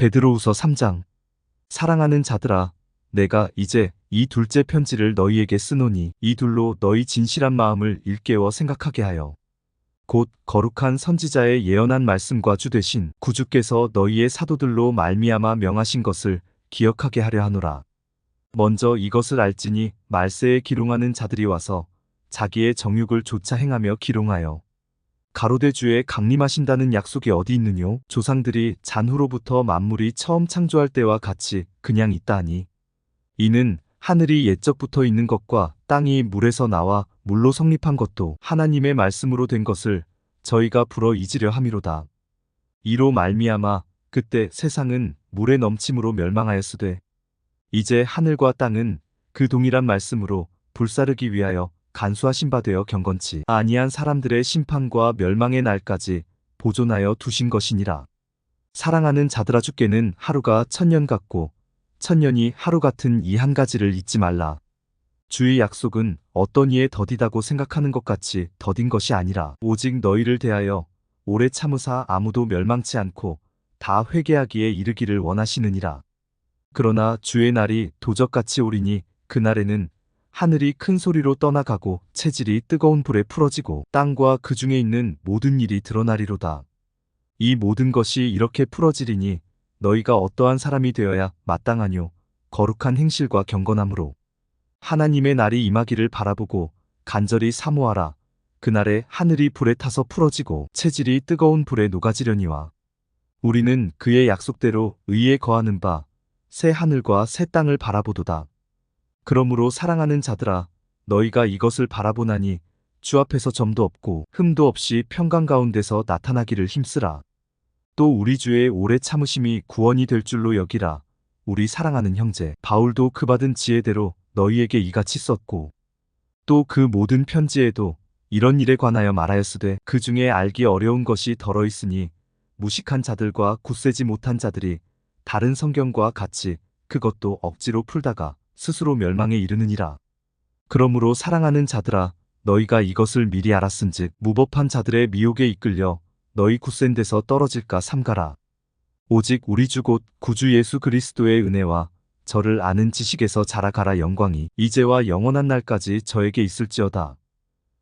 베드로우서 3장. 사랑하는 자들아 내가 이제 이 둘째 편지를 너희에게 쓰노니 이 둘로 너희 진실한 마음을 일깨워 생각하게 하여. 곧 거룩한 선지자의 예언한 말씀과 주 되신 구주께서 너희의 사도들로 말미암아 명하신 것을 기억하게 하려 하노라. 먼저 이것을 알지니 말세에 기롱하는 자들이 와서 자기의 정욕을 조차 행하며 기롱하여 가로대 주에 강림하신다는 약속이 어디 있느뇨? 조상들이 잔후로부터 만물이 처음 창조할 때와 같이 그냥 있다하니 이는 하늘이 옛적부터 있는 것과 땅이 물에서 나와 물로 성립한 것도 하나님의 말씀으로 된 것을 저희가 불어 잊으려 함이로다. 이로 말미암아 그때 세상은 물의 넘침으로 멸망하였으되 이제 하늘과 땅은 그 동일한 말씀으로 불사르기 위하여 간수하신 바 되어 경건치 아니한 사람들의 심판과 멸망의 날까지 보존하여 두신 것이니라. 사랑하는 자들아 주께는 하루가 천년 같고 천년이 하루 같은 이 한 가지를 잊지 말라. 주의 약속은 어떤 이에 더디다고 생각하는 것 같이 더딘 것이 아니라 오직 너희를 대하여 오래 참으사 아무도 멸망치 않고 다 회개하기에 이르기를 원하시느니라. 그러나 주의 날이 도적같이 오리니 그날에는 하늘이 큰 소리로 떠나가고 체질이 뜨거운 불에 풀어지고 땅과 그 중에 있는 모든 일이 드러나리로다. 이 모든 것이 이렇게 풀어지리니 너희가 어떠한 사람이 되어야 마땅하뇨 거룩한 행실과 경건함으로 하나님의 날이 임하기를 바라보고 간절히 사모하라. 그날에 하늘이 불에 타서 풀어지고 체질이 뜨거운 불에 녹아지려니와 우리는 그의 약속대로 의에 거하는 바 새 하늘과 새 땅을 바라보도다. 그러므로 사랑하는 자들아 너희가 이것을 바라보나니 주 앞에서 점도 없고 흠도 없이 평강 가운데서 나타나기를 힘쓰라. 또 우리 주의 오래 참으심이 구원이 될 줄로 여기라. 우리 사랑하는 형제 바울도 그 받은 지혜대로 너희에게 이같이 썼고 또 그 모든 편지에도 이런 일에 관하여 말하였으되 그 중에 알기 어려운 것이 덜어 있으니 무식한 자들과 굳세지 못한 자들이 다른 성경과 같이 그것도 억지로 풀다가 스스로 멸망에 이르느니라. 그러므로 사랑하는 자들아 너희가 이것을 미리 알았은즉 무법한 자들의 미혹에 이끌려 너희 굳센 데서 떨어질까 삼가라. 오직 우리 주 곧 구주 예수 그리스도의 은혜와 저를 아는 지식에서 자라가라 영광이 이제와 영원한 날까지 저에게 있을지어다.